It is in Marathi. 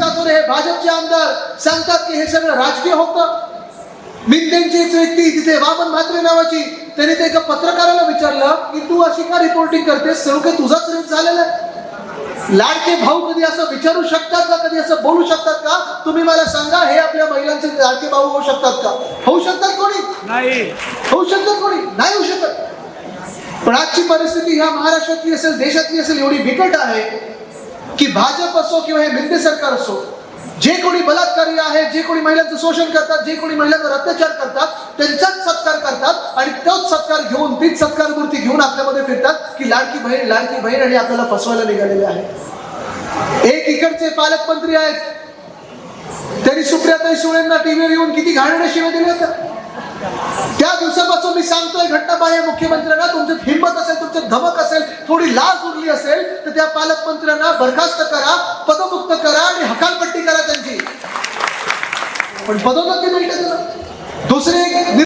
कातोरे हे भाजपचे आमदार सांगतात की हे सगळं राजकीय होतं. मिंदेंची एक व्यक्ती तिथे वामन म्हात्रे नावाची त्यांनी ते एका पत्रकाराला विचारलं की तू अशी का रिपोर्टिंग करतेस? सर्व काही तुझाच रेप झालेला आहे. लाडके भाऊ कधी असं विचारू शकतात का? कधी असं बोलू शकतात का? तुम्ही मला सांगा हे आपल्या महिलांचे लाडके भाऊ होऊ शकतात का? होऊ शकतात कोणी? नाही. होऊ शकतात कोणी? नाही होऊ शकत. पण आजची परिस्थिती ह्या महाराष्ट्रातली असेल देशातली असेल एवढी बिकट आहे. की भाजप असो किंवा हे मिंदे सरकार असो जे कोणी बलात्कारी आहे जे कोणी महिलांचं शोषण करतात जे कोणी महिलांवर अत्याचार करतात त्यांचाच सत्कार करतात आणि तोच सत्कार घेऊन तीच सत्कार मूर्ती घेऊन आपल्यामध्ये फिरतात की लाडकी बहीण लाडकी बहीण आणि आपल्याला फसवायला निघालेले आहे. एक इकडचे पालकमंत्री आहेत. त्यांनी सुप्रियाताई सुळेंना टीव्हीवर येऊन किती घाणेरड्या शिवाय दिल्या होत्या त्या दिवसापासून मी सांगतोय घटनाबाह्य मुख्यमंत्र्यांना तुमच्यात हिंमत असेल तुमच्यात धमक असेल थोडी लाज उरली असेल तर त्या पालकमंत्र्यांना बरखास्त करा पदमुक्त करा आणि हकालपट्टी करा त्यांची. पण पदोन्नती मिळते त्याला